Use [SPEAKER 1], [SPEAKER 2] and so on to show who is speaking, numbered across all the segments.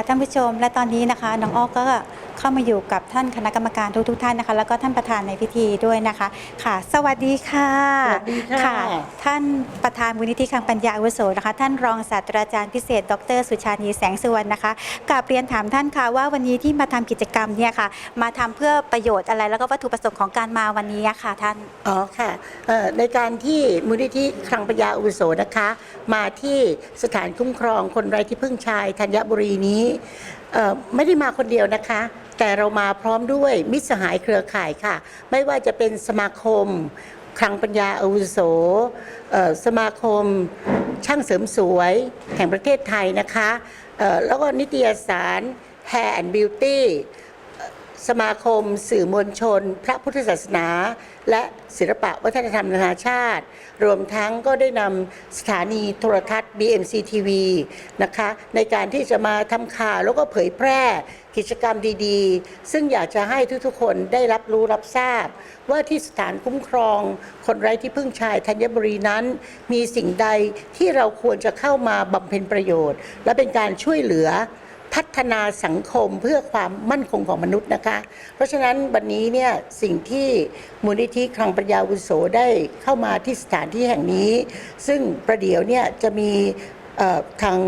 [SPEAKER 1] ่ะท่านผู้ชม และตอนนี้นะคะน้องอ้อก็ เข้ามาอยู่กับท่านคณะกรรมการทุกๆท่านนะคะ แล้วก็ท่านประธานในพิธีด้วยนะคะค่ะ สวัสดีค่ะ
[SPEAKER 2] สวัสดีค่ะ
[SPEAKER 1] ท่านประธานมูลนิธิคลังปัญญาอาวุโสนะคะ ท่านรองศาสตราจารย์พิเศษ ดร สุชานีแสงสุวรรณนะคะกราบเรียนถามท่านค่ะว่าวันนี้ที่มาทำกิจกรรมเนี่ยค่ะ มาทำเพื่อประโยชน์อะไรแล้วก็วัตถุประสงค์ของการมาวันนี้อะค่ะท่าน
[SPEAKER 2] อ๋อค่ะเอ่อในการที่มูลนิธิคลังปัญญาอาวุโสนะคะ มาที่สถานคุ้มครองคนไร้ที่พึ่งชายธัญบุรีนี้เอ่อไม่ได้มาคนเดียวนะคะ แต่เรามาพร้อมด้วยมิตรสหายเครือข่ายค่ะ ไม่ว่าจะเป็นสมาคมคลังปัญญาอาวุโสสมาคมช่างเสริมสวยแห่งประเทศไทยนะคะแล้วก็นิตยสาร Hair and Beauty สมาคมสื่อมวลชน พระพุทธศาสนา และศิลปะวัฒนธรรมนานาชาติ รวมทั้งก็ได้นำสถานีโทรทัศน์ BMC TV นะคะในการที่จะมาทำข่าวแล้วก็เผยแพร่กิจกรรมดีๆ ซึ่งอยากจะให้ทุกๆคนได้รับรู้รับทราบ ว่าที่สถานคุ้มครอง คนไร้ที่พึ่งชายธัญบุรีนั้น มีสิ่งใดที่เราควรจะเข้ามาบำเพ็ญประโยชน์ และเป็นการช่วยเหลือ พัฒนาสังคมเพื่อความมั่นคงของมนุษย์นะคะ เพราะฉะนั้นวันนี้เนี่ยสิ่งที่มูลนิธิคลังปัญญาวุโสได้เข้ามาที่สถานที่แห่งนี้ ซึ่งประเดี๋ยวเนี่ยจะมีทาง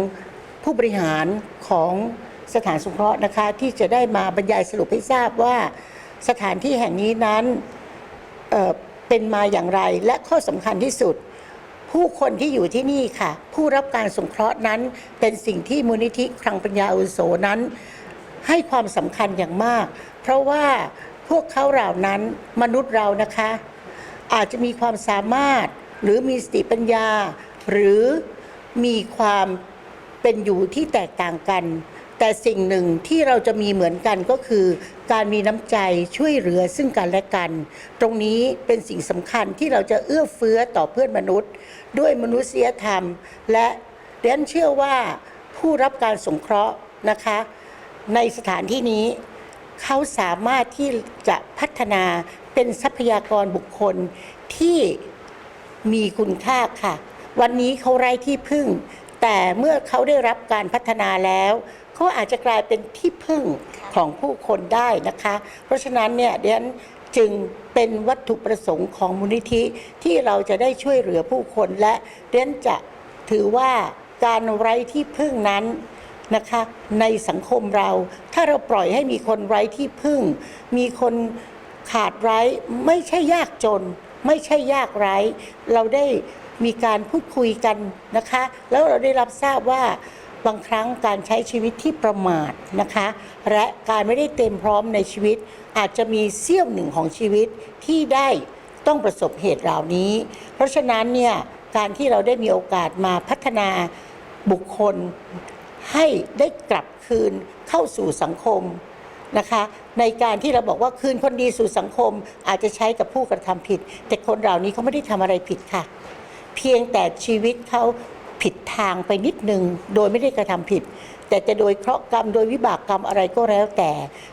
[SPEAKER 2] ผู้บริหารของสถานสงเคราะห์นะคะที่จะได้มาบรรยายสรุปให้ทราบว่าสถานที่แห่งนี้นั้นเเป็นมาอย่างไรและข้อสำคัญที่สุด ผู้คนที่อยู่ที่นี่ค่ะ ผู้รับการสงเคราะห์นั้น เป็นสิ่งที่มูลนิธิคลังปัญญาอุโสนั้น ให้ความสำคัญอย่างมาก เพราะว่าพวกเขาเหล่านั้นมนุษย์เรานะคะ อาจจะมีความสามารถหรือมีสติปัญญา หรือมีความเป็นอยู่ที่แตกต่างกัน แต่สิ่งหนึ่งที่เราจะมีเหมือนกันก็คือ การมีน้ำใจช่วยเหลือซึ่งกันและกัน ตรงนี้เป็นสิ่งสำคัญที่เราจะเอื้อเฟื้อต่อเพื่อนมนุษย์ ด้วยมนุษยธรรม และเรนเชื่อว่าผู้รับการสงเคราะห์นะคะ ในสถานที่นี้เขาสามารถที่จะพัฒนาเป็นทรัพยากรบุคคลที่มีคุณค่าค่ะ วันนี้เขาไร้ที่พึ่ง แต่เมื่อเขาได้รับการพัฒนาแล้ว เขาอาจจะกลายเป็นที่พึ่งของผู้คนได้นะคะ เพราะฉะนั้นเนี่ยเดนจึงเป็นวัตถุประสงค์ของมูลนิธิที่เราจะได้ช่วยเหลือผู้คนและเดนจะถือว่าการไร้ที่พึ่งนั้นนะคะ ในสังคมเรา ถ้าเราปล่อยให้มีคนไร้ที่พึ่ง มีคนขาดไร้ไม่ใช่ยากจน ไม่ใช่ยากไร้ เราได้มีการพูดคุยกันนะคะ แล้วเราได้รับทราบว่า บางครั้งการใช้ชีวิตที่ประมาทนะคะ และการไม่ได้เต็มพร้อมในชีวิต อาจจะมีเสี้ยวหนึ่งของชีวิตที่ได้ต้องประสบเหตุเหล่านี้ เพราะฉะนั้นเนี่ยการที่เราได้มีโอกาสมาพัฒนาบุคคลให้ได้กลับคืนเข้าสู่สังคมนะคะ ในการที่เราบอกว่าคืนคนดีสู่สังคม อาจจะใช้กับผู้กระทำผิด แต่คนเหล่านี้เขาไม่ได้ทำอะไรผิดค่ะ เพียงแต่ชีวิตเขา ผิดทางไปนิดนึง โดยไม่ได้กระทำผิด แต่จะโดยเคราะห์กรรมโดยวิบากกรรมอะไรก็แล้วแต่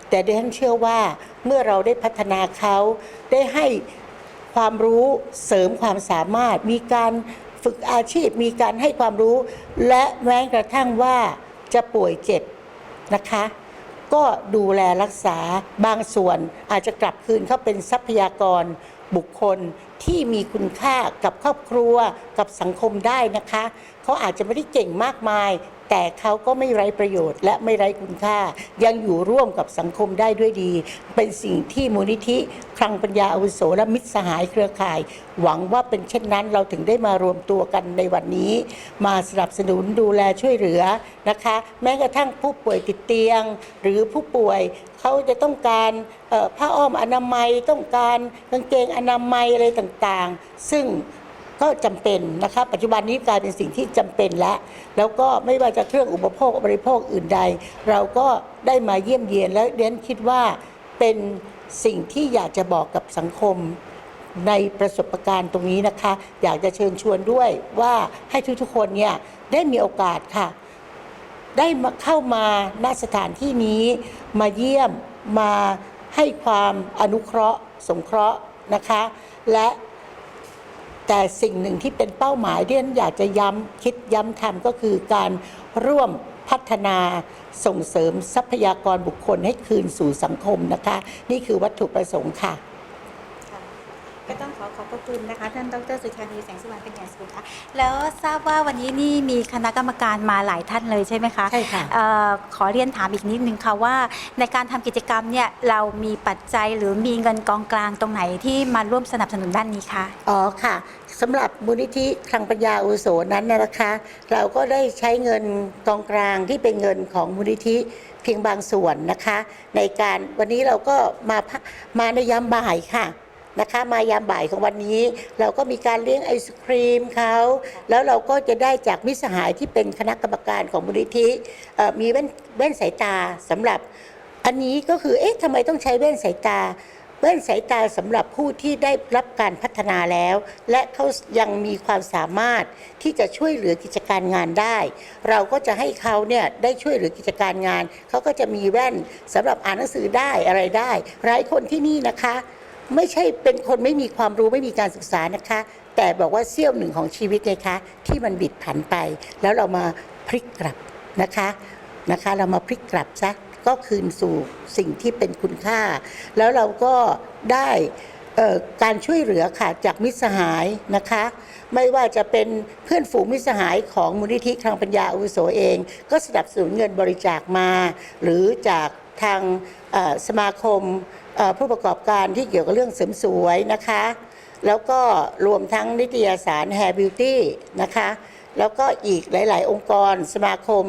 [SPEAKER 2] แต่ดิฉันเชื่อว่าเมื่อเราได้พัฒนาเขาได้ให้ความรู้เสริมความสามารถ มีการฝึกอาชีพ มีการให้ความรู้ และแม้กระทั่งว่าจะป่วยเจ็บนะคะก็ดูแลรักษาบางส่วนอาจจะกลับคืนเข้าเป็นทรัพยากร บุคคลที่มีคุณค่ากับครอบครัวกับสังคมได้นะคะ เขาอาจจะไม่ได้เก่งมากมาย แต่เขาก็ไม่ไร้ประโยชน์ และไม่ไร้คุณค่า ยังอยู่ร่วมกับสังคมได้ด้วยดี เป็นสิ่งที่มูลนิธิคลังปัญญาอาวุโสและมิตรสหายเครือข่าย หวังว่าเป็นเช่นนั้นเราถึงได้มารวมตัวกันในวันนี้ มาสนับสนุนดูแลช่วยเหลือนะคะ แม้กระทั่งผู้ป่วยติดเตียง หรือผู้ป่วยเขาจะต้องการผ้าอ้อมอนามัยต้องการกางเกงอนามัยอะไรต่างๆ ซึ่ง ก็จำเป็นนะคะปัจจุบันนี้กลายเป็นสิ่งที่จำเป็นแล้ว แล้วก็ไม่ว่าจะเครื่องอุปโภคบริโภคอื่นใด เราก็ได้มาเยี่ยมเยียนและเดนคิดว่าเป็นสิ่งที่อยากจะบอกกับสังคมในประสบการณ์ตรงนี้นะคะ อยากจะเชิญชวนด้วยว่าให้ทุกๆคนเนี่ยได้มีโอกาสค่ะ ได้มาเข้ามาณสถานที่นี้มาเยี่ยมมาให้ความอนุเคราะห์ สงเคราะห์นะคะ และ แต่สิ่งหนึ่งที่เป็นเป้าหมายที่ฉันอยากจะย้ำคิดย้ำทำก็คือการร่วมพัฒนาส่งเสริมทรัพยากรบุคคลให้คืนสู่สังคมนะคะ นี่คือวัตถุประสงค์ค่ะ
[SPEAKER 1] ค่ะก็ต้องขอขอบพระคุณนะคะ ท่านดรสุชานีแสงสุวรรณเป็นอย่างสูงค่ะแล้วทราบว่าวันนี้นี่มีคณะกรรมการมาหลายท่านเลยใช่ไหมคะ
[SPEAKER 2] ใช่ค่ะ
[SPEAKER 1] เอ่อขอเรียนถามอีกนิดนึงค่ะว่า ในการทำกิจกรรมเนี่ยเรามีปัจจัยหรือมีเงินกองกลางตรงไหนที่มาร่วมสนับสนุนด้านนี้คะ
[SPEAKER 2] อ๋อค่ะ สำหรับมูลนิธิคลังปัญญาอุโสนั้นนะคะ เราก็ได้ใช้เงินกองกลางที่เป็นเงินของมูลนิธิเพียงบางส่วนนะคะ ในการวันนี้เราก็มามาในยามบ่ายค่ะนะคะมายามบ่ายของวันนี้ เราก็มีการเลี้ยงไอศครีมเขาแล้วเราก็จะได้จากมิสหายที่เป็นคณะกรรมการของมูลนิธิมีแว่นแว่นสายตาสำหรับอันนี้ก็คือเอ๊ะทำไมต้องใช้แว่นสายตา แว่นสายตาสำหรับผู้ที่ได้รับการพัฒนาแล้ว และเขายังมีความสามารถที่จะช่วยเหลือกิจการงานได้ เราก็จะให้เขาเนี่ยได้ช่วยเหลือกิจการงาน เขาก็จะมีแว่นสำหรับอ่านหนังสือได้อะไรได้หลายคนที่นี่นะคะ ไม่ใช่เป็นคนไม่มีความรู้ไม่มีการศึกษานะคะ แต่บอกว่าเสี้ยวหนึ่งของชีวิตไงคะที่มันบิดผันไป แล้วเรามาพลิกกลับนะคะนะคะ เรามาพลิกกลับซะ ก็คืนสู่สิ่งที่เป็นคุณค่า แล้วเราก็ได้การช่วยเหลือค่ะจากมิตรสหายนะคะ ไม่ว่าจะเป็นเพื่อนฝูงมิตรสหายของมูลนิธิคลังปัญญาอุโสเอง ก็สนับสนุนเงินบริจาคมา หรือจากทางสมาคมผู้ประกอบการที่เกี่ยวกับเรื่องเสริมสวยนะคะ แล้วก็รวมทั้งนิตยสาร Hair Beauty นะคะ แล้วก็อีกหลาย ๆ องค์กร สมาคม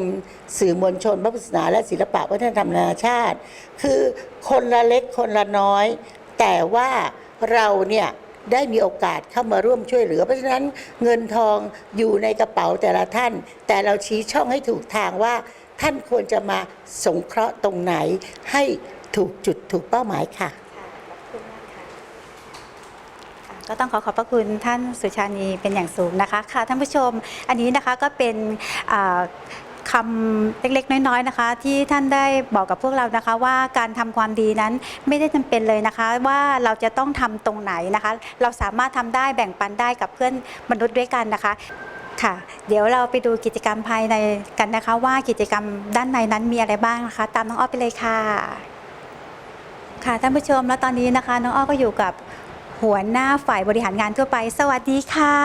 [SPEAKER 2] สื่อมวลชนพระพุทธศาสนาและศิลปะวัฒนธรรมนานาชาติ คือคนละเล็กคนละน้อย แต่ว่าเราเนี่ยได้มีโอกาสเข้ามาร่วมช่วยเหลือ เพราะฉะนั้นเงินทองอยู่ในกระเป๋าแต่ละท่าน แต่เราชี้ช่องให้ถูกทางว่า ท่านควรจะมาสงเคราะห์ตรงไหนให้ถูกจุดถูกเป้าหมายค่ะ
[SPEAKER 1] ค่ะ ก็ต้องขอขอบพระคุณท่านสุชานีเป็นอย่างสูงนะคะ ค่ะท่านผู้ชมอันนี้นะคะก็เป็นคำเล็กๆ น้อยๆนะคะ ที่ท่านได้บอกกับพวกเรานะคะว่าการทำความดีนั้นไม่ได้จำเป็นเลยนะคะ ว่าเราจะต้องทำตรงไหนนะคะ เราสามารถทำได้แบ่งปันได้กับเพื่อนมนุษย์ด้วยกันนะคะค่ะ เดี๋ยวเราไปดูกิจกรรมภายในกันนะคะ ว่ากิจกรรมด้านในนั้นมีอะไรบ้างนะคะ ตามน้องอ้อไปเลยค่ะ ค่ะท่านผู้ชมแล้วตอนนี้นะคะ น้องอ้อก็อยู่กับ หัวหน้าฝ่ายบริหารงานทั่วไป สวัสดีค่ะ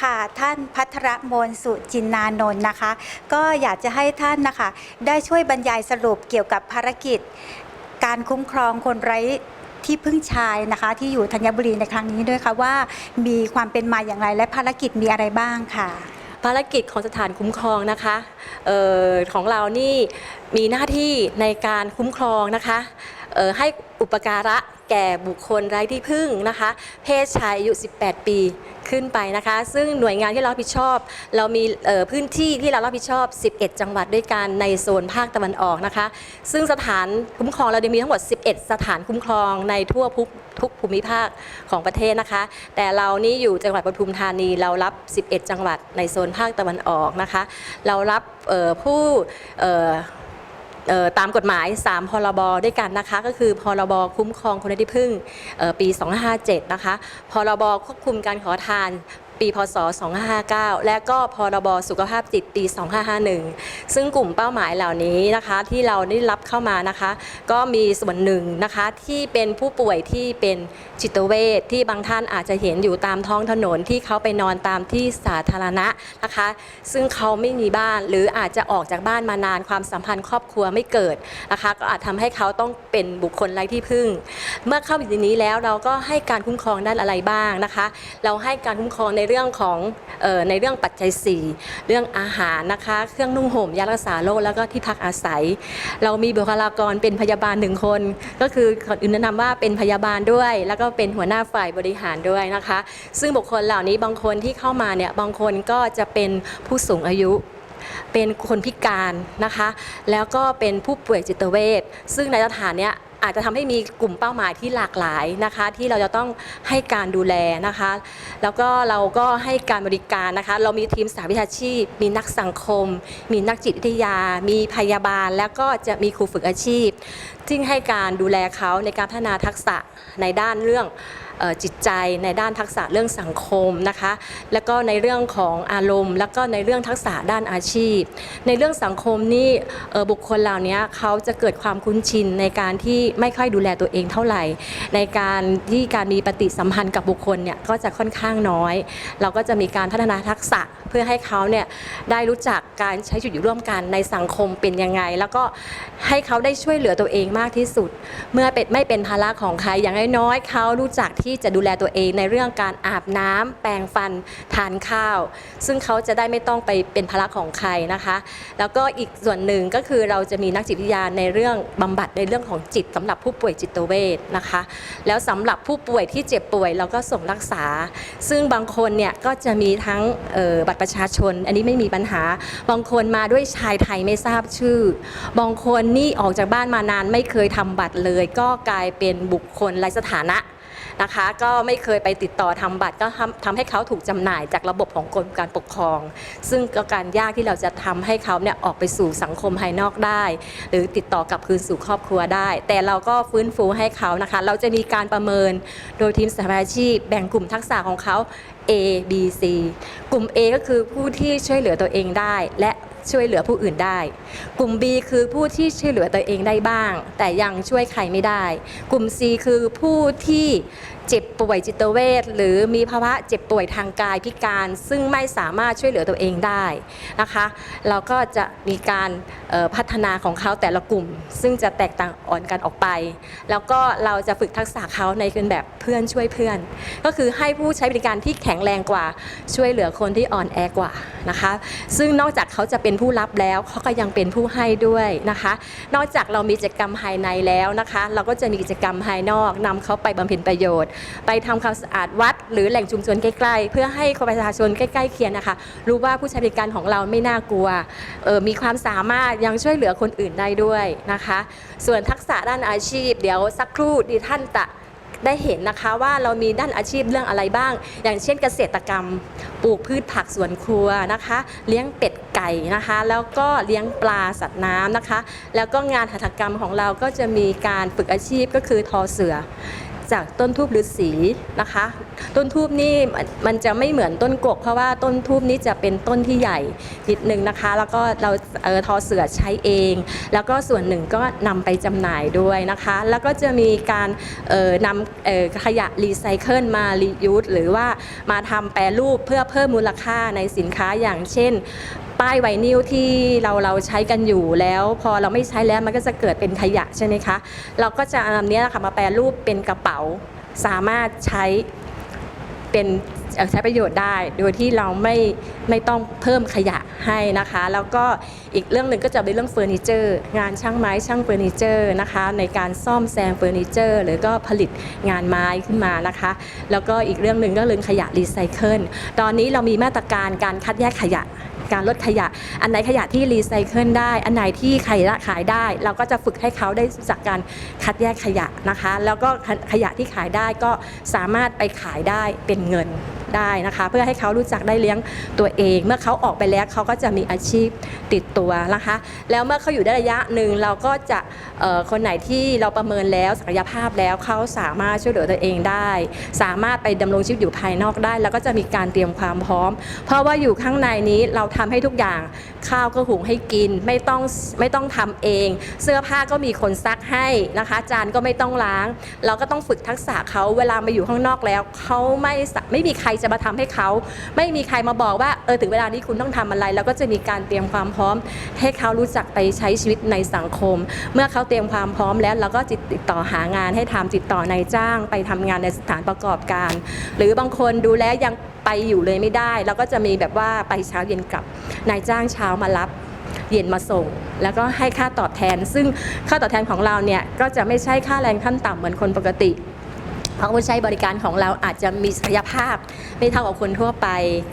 [SPEAKER 1] ค่ะท่านพัทรมนสุจินนานนท์นะคะ ก็อยากจะให้ท่านนะคะ ได้ช่วยบรรยายสรุปเกี่ยวกับภารกิจ การคุ้มครองคนไร้ที่พึ่งชายนะคะ ที่อยู่ธัญบุรีในครั้งนี้ด้วยค่ะว่ามีความเป็นมาอย่างไรและภารกิจมีอะไรบ้างค่ะ
[SPEAKER 3] ภารกิจของสถานคุ้มครองนะคะออของเรานี่มีหน้าที่ในการคุ้มครองนะคะออให้ อุปการะแก่บุคคลไร้ที่พึ่งนะคะ เพศชายอายุ 18 ปีขึ้นไปนะคะ ซึ่งหน่วยงานที่เรารับผิดชอบ เรามีพื้นที่ที่เรารับผิดชอบ 11 จังหวัดด้วยกันในโซนภาคตะวันออกนะคะ ซึ่งสถานคุ้มครองเรามีทั้งหมด 11 สถานคุ้มครองในทั่วทุกทุกภูมิภาคของประเทศนะคะ แต่เรานี่อยู่จังหวัดปทุมธานีเรารับ 11 จังหวัดในโซนภาคตะวันออกนะคะ เรารับผู้ ตามกฎหมาย 3 พรบด้วยกันนะคะ ก็คือพรบคุ้มครองคนไร้ที่พึ่งเอ่อปี 2557 นะคะ พรบควบคุมการขอทาน ปีพศ 2559 และก็พรบสุขภาพจิตปี 2551 ซึ่งกลุ่มเป้าหมายเหล่านี้นะคะที่เราได้รับเข้ามานะคะ ก็มีส่วนหนึ่งนะคะที่เป็นผู้ป่วยที่เป็นจิตเวชที่บางท่านอาจจะเห็นอยู่ตามท้องถนนที่เขาไปนอนตามที่สาธารณะนะคะ ซึ่งเขาไม่มีบ้านหรืออาจจะออกจากบ้านมานานความสัมพันธ์ครอบครัวไม่เกิดนะคะ ก็อาจทำให้เขาต้องเป็นบุคคลไร้ที่พึ่ง เมื่อเข้าไปในนี้แล้วเราก็ให้การคุ้มครองด้านอะไรบ้างนะคะ เราให้การคุ้มครองในในเรื่องของออในเรื่องปัจจัย 4 เรื่องอาหารนะคะ เครื่องนุ่งห่มยารักษาโรคแล้วก็ที่พักอาศัย เรามีบุคลากรเป็นพยาบาลหนึ่งคน ก็คือก่อนอื่นแนะนำว่าเป็นพยาบาลด้วย แล้วก็เป็นหัวหน้าฝ่ายบริหารด้วยนะคะ ซึ่งบุคคลเหล่านี้บางคนที่เข้ามาเนี่ยบางคนก็จะเป็นผู้สูงอายุเป็นคนพิการนะคะ แล้วก็เป็นผู้ป่วยจิตเวชซึ่งในสถานเนี้ย อาจจะทำให้มีกลุ่มเป้าหมายที่หลากหลายนะคะ ที่เราจะต้องให้การดูแลนะคะ แล้วก็เราก็ให้การบริการนะคะ เรามีทีมสาวิชาชีพ มีนักสังคม มีนักจิตวิทยา มีพยาบาล แล้วก็จะมีครูฝึกอาชีพที่ให้การดูแลเขาในการพัฒนาทักษะในด้านเรื่องจิตใจในด้านทักษะเรื่องสังคมนะคะ แล้วก็ในเรื่องของอารมณ์ แล้วก็ในเรื่องทักษะด้านอาชีพ ในเรื่องสังคมนี่บุคคลเหล่านี้เขาจะเกิดความคุ้นชินในการที่ไม่ค่อยดูแลตัวเองเท่าไหร่ ในการที่การมีปฏิสัมพันธ์กับบุคคลเนี่ยก็จะค่อนข้างน้อย เราก็จะมีการพัฒนาทักษะเพื่อให้เขาเนี่ยได้รู้จักการใช้ชีวิตอยู่ร่วมกันในสังคมเป็นยังไง แล้วก็ให้เขาได้ช่วยเหลือตัวเองมากที่สุด เมื่อเป็นไม่เป็นภาระของใครอย่างน้อยๆเขารู้จักที่จะดูแลตัวเองในเรื่องการอาบน้ำแปรงฟันทานข้าว ซึ่งเขาจะได้ไม่ต้องไปเป็นภาระของใครนะคะ แล้วก็อีกส่วนหนึ่งก็คือเราจะมีนักจิตวิทยาในเรื่องบำบัดในเรื่องของจิตสำหรับผู้ป่วยจิตเวชนะคะ แล้วสำหรับผู้ป่วยที่เจ็บป่วยเราก็ส่งรักษา ซึ่งบางคนเนี่ยก็จะมีทั้งออบัตรประชาชน อันนี้ไม่มีปัญหา บางคนมาด้วยชายไทยไม่ทราบชื่อ บางคนนี่ออกจากบ้านมานานไม่เคยทำบัตรเลย ก็กลายเป็นบุคคลไร้สถานะนะคะ ก็ไม่เคยไปติดต่อทำบัตรก็ทำทำให้เขาถูกจำหน่ายจากระบบของกรมการปกครอง ซึ่งก็การยากที่เราจะทำให้เขาเนี่ยออกไปสู่สังคมภายนอกได้ หรือติดต่อกลับคืนสู่ครอบครัวได้ แต่เราก็ฟื้นฟูให้เขานะคะ เราจะมีการประเมินโดยทีมสหวิชาชีพแบ่งกลุ่มทักษะของเขา A B C กลุ่ม A ก็คือผู้ที่ช่วยเหลือตัวเองได้ และ ช่วยเหลือผู้อื่นได้ กลุ่ม B คือผู้ที่ช่วยเหลือตัวเองได้บ้าง แต่ยังช่วยใครไม่ได้ กลุ่ม C คือผู้ที่เจ็บป่วยจิตเวชหรือมีภาวะเจ็บป่วยทางกายพิการซึ่งไม่สามารถช่วยเหลือตัวเองได้นะคะ เราก็จะมีการพัฒนาของเขาแต่ละกลุ่ม ซึ่งจะแตกต่างอ่อนกันออกไป แล้วก็เราจะฝึกทักษะเขาในเป็นแบบเพื่อนช่วยเพื่อน ก็คือให้ผู้ใช้บริการที่แข็งแรงกว่าช่วยเหลือคนที่อ่อนแอกว่านะคะ ซึ่งนอกจากเขาจะเป็นผู้รับแล้วเขาก็ยังเป็นผู้ให้ด้วยนะคะ นอกจากเรามีกิจกรรมภายในแล้วนะคะ เราก็จะมีกิจกรรมภายนอกนำเขาไปบำเพ็ญประโยชน์ ไปทำความสะอาดวัด หรือแหล่งชุมชนใกล้ๆ เพื่อให้ประชาชนใกล้ๆเคียงนะคะ รู้ว่าผู้ใช้บริการของเราไม่น่ากลัวออมีความสามารถยังช่วยเหลือคนอื่นได้ด้วยนะคะ ส่วนทักษะด้านอาชีพ เดี๋ยวสักครู่ดิท่านจะ ได้เห็นนะคะว่าเรามีด้านอาชีพเรื่องอะไรบ้าง อย่างเช่นเกษตรกรรม ปลูกพืชผักสวนครัวนะคะ เลี้ยงเป็ดไก่นะคะ แล้วก็เลี้ยงปลาสัตว์น้ำนะคะ แล้วก็งานหัตถกรรมของเราก็จะมีการฝึกอาชีพก็คือทอเสือ จากต้นทูบฤาษีนะคะ ต้นทูบนี่มันจะไม่เหมือนต้นกก เพราะว่าต้นทูบนี้จะเป็นต้นที่ใหญ่นิดนึงนะคะ แล้วก็เราเออทอเสือใช้เอง แล้วก็ส่วนหนึ่งก็นำไปจำหน่ายด้วยนะคะ แล้วก็จะมีการเออนำเออขยะรีไซเคิลมารียูสหรือว่ามาทำแปรรูปเพื่อเพิ่มมูลค่าในสินค้าอย่างเช่น ป้ายไวนิลที่เราเราใช้กันอยู่แล้ว พอเราไม่ใช้แล้วมันก็จะเกิดเป็นขยะใช่ไหมคะ เราก็จะนำเนี้ยค่ะมาแปรรูปเป็นกระเป๋า สามารถใช้เป็นใช้ประโยชน์ได้ โดยที่เราไม่ไม่ต้องเพิ่มขยะให้นะคะ แล้วก็อีกเรื่องหนึ่งก็จะเป็นเรื่องเฟอร์นิเจอร์ งานช่างไม้ช่างเฟอร์นิเจอร์นะคะ ในการซ่อมแซมเฟอร์นิเจอร์ หรือก็ผลิตงานไม้ขึ้นมานะคะ แล้วก็อีกเรื่องหนึ่งก็เรื่องขยะรีไซเคิลตอนนี้เรามีมาตรการการคัดแยกขยะ การลดขยะ อันไหนขยะที่รีไซเคิลได้ อันไหนที่ขยะขายได้ เราก็จะฝึกให้เขาได้จักการคัดแยกขยะนะคะ แล้วก็ขยะที่ขายได้ก็สามารถไปขายได้เป็นเงิน ได้นะคะ เพื่อให้เขารู้จักได้เลี้ยงตัวเอง เมื่อเขาออกไปแล้วเขาก็จะมีอาชีพติดตัวนะคะ แล้วเมื่อเขาอยู่ได้ระยะหนึ่งเราก็จะคนไหนที่เราประเมินแล้วศักยภาพแล้วเขาสามารถช่วยเหลือตัวเองได้ สามารถไปดำรงชีวิตอยู่ภายนอกได้ แล้วก็จะมีการเตรียมความพร้อม เพราะว่าอยู่ข้างในนี้เราทำให้ทุกอย่าง ข้าวก็หุงให้กิน ไม่ต้องไม่ต้องทำเอง เสื้อผ้าก็มีคนซักให้นะคะ จานก็ไม่ต้องล้าง เราก็ต้องฝึกทักษะเขาเวลามาอยู่ข้างนอกแล้วเขาไม่ไม่มีใครจะมาทำให้เขาไม่มีใครมาบอกว่าเออถึงเวลานี้คุณต้องทำอะไร แล้วก็จะมีการเตรียมความพร้อม ให้เขารู้จักไปใช้ชีวิตในสังคม เมื่อเขาเตรียมความพร้อมแล้วเราก็ติดต่อหางานให้ทำติดต่อนายจ้าง ไปทำงานในสถานประกอบการ หรือบางคนดูแลยัง ไปอยู่เลยไม่ได้เราก็จะมีแบบว่าไปเช้าเย็นกลับนายจ้างเช้ามารับเย็นมาส่ง แล้วก็ให้ค่าตอบแทน ซึ่งค่าตอบแทนของเราเนี่ยก็จะไม่ใช่ค่าแรงขั้นต่ำเหมือนคนปกติเพราะผู้ใช้บริการของเราอาจจะมีศักยภาพ ไม่เท่ากับคนทั่วไป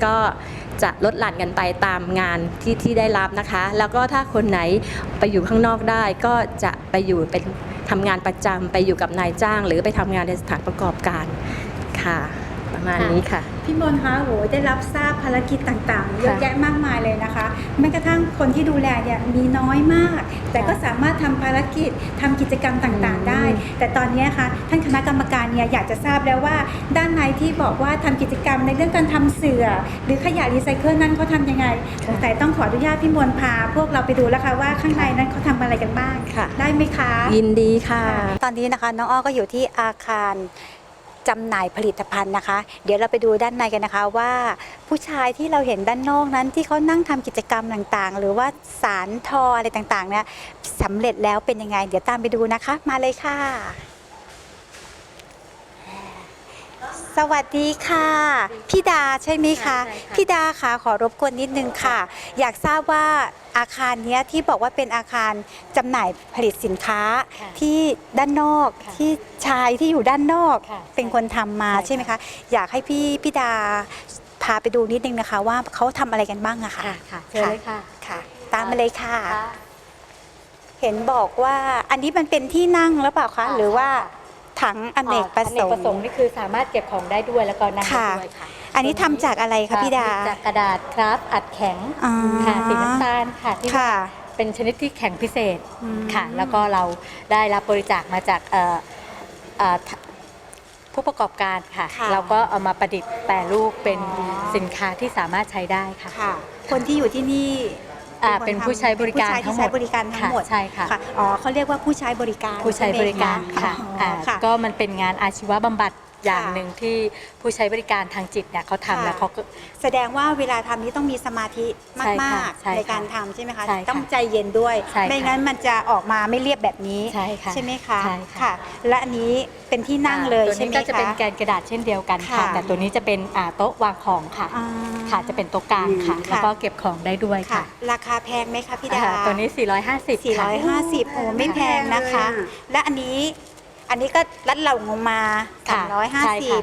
[SPEAKER 3] ก็จะลดหลั่นกันไปตามงานที่ที่ได้รับนะคะ แล้วก็ถ้าคนไหนไปอยู่ข้างนอกได้ ก็จะไปอยู่เป็นทำงานประจำไปอยู่กับนายจ้าง หรือไปทำงานในสถานประกอบการค่ะ ประมาณนี้ค่ะ
[SPEAKER 1] พี่มนต์คะโหได้รับทราบภารกิจต่างๆ เยอะแยะมากมายเลยนะคะแม้กระทั่งคนที่ดูแลเนี่ยมีน้อยมาก แต่ก็สามารถทำภารกิจทำกิจกรรมต่างๆ ได้ แต่ตอนนี้ค่ะท่านคณะกรรมการเนี่ยอยากจะทราบแล้วว่า ด้านในที่บอกว่าทำกิจกรรมในเรื่องการทำเสือ หรือขยะรีไซเคิลนั้นเขาทำยังไงสงสัยต้องขออนุญาตพี่มนต์พา พวกเราไปดูแล้วค่ะว่าข้างในนั้นเขาทำอะไรกันบ้าง
[SPEAKER 3] ค่ะ
[SPEAKER 1] ได้ไหมคะ
[SPEAKER 3] ยินดีค่ะ
[SPEAKER 1] ตอนนี้นะคะน้องอ้อก็อยู่ที่อาคาร จำหน่ายผลิตภัณฑ์นะคะ เดี๋ยวเราไปดูด้านในกันนะคะว่าผู้ชายที่เราเห็นด้านนอกนั้นที่เขานั่งทำกิจกรรมต่างๆ หรือว่าสารทออะไรต่างๆเนี่ยสำเร็จแล้วเป็นยังไง เดี๋ยวตามไปดูนะคะ มาเลยค่ะ สวัสดีค่ะ พี่ดาใช่ไหมคะ
[SPEAKER 3] ค่ะใช่ค่ะ
[SPEAKER 1] พี่ดาคะขอรบกวนนิดนึงค่ะ อยากทราบว่าอาคารเนี้ยที่บอกว่าเป็นอาคารจำหน่ายผลิตสินค้า
[SPEAKER 3] ค่ะ
[SPEAKER 1] ที่ด้านนอก
[SPEAKER 3] ค่ะ
[SPEAKER 1] ที่ชายที่อยู่ด้านนอก
[SPEAKER 3] ค่ะ
[SPEAKER 1] เป็นคนทำมา
[SPEAKER 3] ใช่ค่ะ
[SPEAKER 1] ใช่ไหมคะอยากให้พี่พี่ดาพาไปดูนิดนึงนะคะ ว่าเขาทำอะไรกันบ้างอะค่ะ
[SPEAKER 3] ค่ะค่ะเชิญเลยค่ะ
[SPEAKER 1] ค่ะ ตามมาเลยค่ะ
[SPEAKER 3] ค่ะ
[SPEAKER 1] เห็นบอกว่าอันนี้มันเป็นที่นั่งหรือเปล่าคะ
[SPEAKER 4] ค่ะ
[SPEAKER 1] หรือว่า ถังอเนกประ
[SPEAKER 4] อ
[SPEAKER 1] ส
[SPEAKER 4] เนก
[SPEAKER 1] ง
[SPEAKER 4] ประสงค์
[SPEAKER 1] ค์
[SPEAKER 4] นี่คือสามารถเก็บของได้ด้วยแล้วก็นั่งได้
[SPEAKER 1] ค่ะ
[SPEAKER 4] ด้วยค่ะ
[SPEAKER 1] อันนี้ทำจากอะไรคะพี่ดา
[SPEAKER 4] จากกระดาษคราฟต์อัดแข็ง
[SPEAKER 1] อ๋อ
[SPEAKER 4] ค่ะสีน้ำตาลค่ะที่
[SPEAKER 1] ค่ะ
[SPEAKER 4] เป็นชนิดที่แข็งพิเศษ
[SPEAKER 1] อืม
[SPEAKER 4] ค่ะ แล้วก็เราได้รับบริจาคมาจากเอ่อเอ่อทผู้ประกอบการค่ะ
[SPEAKER 1] ค่ะ
[SPEAKER 4] เราก็เอามาประดิษฐ์แปรรูปเป็นสินค้าที่สามารถใช้ได้ค่ะ
[SPEAKER 1] ค่ะ คนที่อยู่ที่นี่
[SPEAKER 4] อ่า
[SPEAKER 1] ค
[SPEAKER 4] เป็น
[SPEAKER 1] ทำ
[SPEAKER 4] ผู้ใช้บริการ
[SPEAKER 1] เป็น
[SPEAKER 4] ทั้
[SPEAKER 1] ผู้
[SPEAKER 4] งหม
[SPEAKER 1] ใช้
[SPEAKER 4] ด
[SPEAKER 1] บริการทั้งหมด
[SPEAKER 4] ค่ะใช่ค่ะ
[SPEAKER 1] อ๋อเขาเรียกว่าผู้ใช้บริการ
[SPEAKER 4] ผู้ใช้บริการ
[SPEAKER 1] ใช่ไหม
[SPEAKER 4] ค่ะ
[SPEAKER 1] อ๋อ
[SPEAKER 4] อ่า
[SPEAKER 1] ค่ะ
[SPEAKER 4] ก็มันเป็นงานอาชีวบำบัด อย่าง
[SPEAKER 1] ค่ะ
[SPEAKER 4] หนึ่งที่ผู้ใช้บริการทางจิตเนี่ยเขา
[SPEAKER 1] ค่ะ
[SPEAKER 4] ทำแล้วเขาก็
[SPEAKER 1] แสดงว่าเวลาทำนี้ต้องมีสมาธิ
[SPEAKER 4] ใช่
[SPEAKER 1] มา
[SPEAKER 4] ค่ะ
[SPEAKER 1] ก
[SPEAKER 4] ใช่
[SPEAKER 1] ๆ
[SPEAKER 4] ค่ะ
[SPEAKER 1] ในการทำใช่ไหมคะ
[SPEAKER 4] ใช่ค่ะ
[SPEAKER 1] ต้องใจเย็นด้วย
[SPEAKER 4] ใช่ค่ะ
[SPEAKER 1] ไม่งั้นมันจะออกมาไม่เรียบแบบนี้
[SPEAKER 4] ใช่ค่ะ
[SPEAKER 1] ไหมคะ
[SPEAKER 4] ใช่ค่ะ
[SPEAKER 1] ค่ะ และอันนี้เป็นที่นั่งเลย
[SPEAKER 4] ตัว
[SPEAKER 1] ใช่
[SPEAKER 4] นี้
[SPEAKER 1] ไหม
[SPEAKER 4] ก็จะเป็น
[SPEAKER 1] คะ
[SPEAKER 4] แกนกระดาษเช่นเดียวกันค่ะ
[SPEAKER 1] ค่ะ
[SPEAKER 4] แต่ตัวนี้จะเป็นอ่าโต๊ะวางของค่ะ
[SPEAKER 1] อ่า
[SPEAKER 4] ค่ะจะเป็นโต๊ะกลางค่ะ
[SPEAKER 1] ค่ะ
[SPEAKER 4] แล้วก็เก็บของได้ด้วย
[SPEAKER 1] ค่ะ
[SPEAKER 4] ค่ะ
[SPEAKER 1] ราคาแพงไหมคะพี่ดา
[SPEAKER 4] อ่าตัวนี้ 450ค่ะ
[SPEAKER 1] 450โอ้ไม่แพงนะคะ และอันนี้ อันนี้ก็ลัดเหล่าลงมา
[SPEAKER 4] ค่ะใช่ค่ะ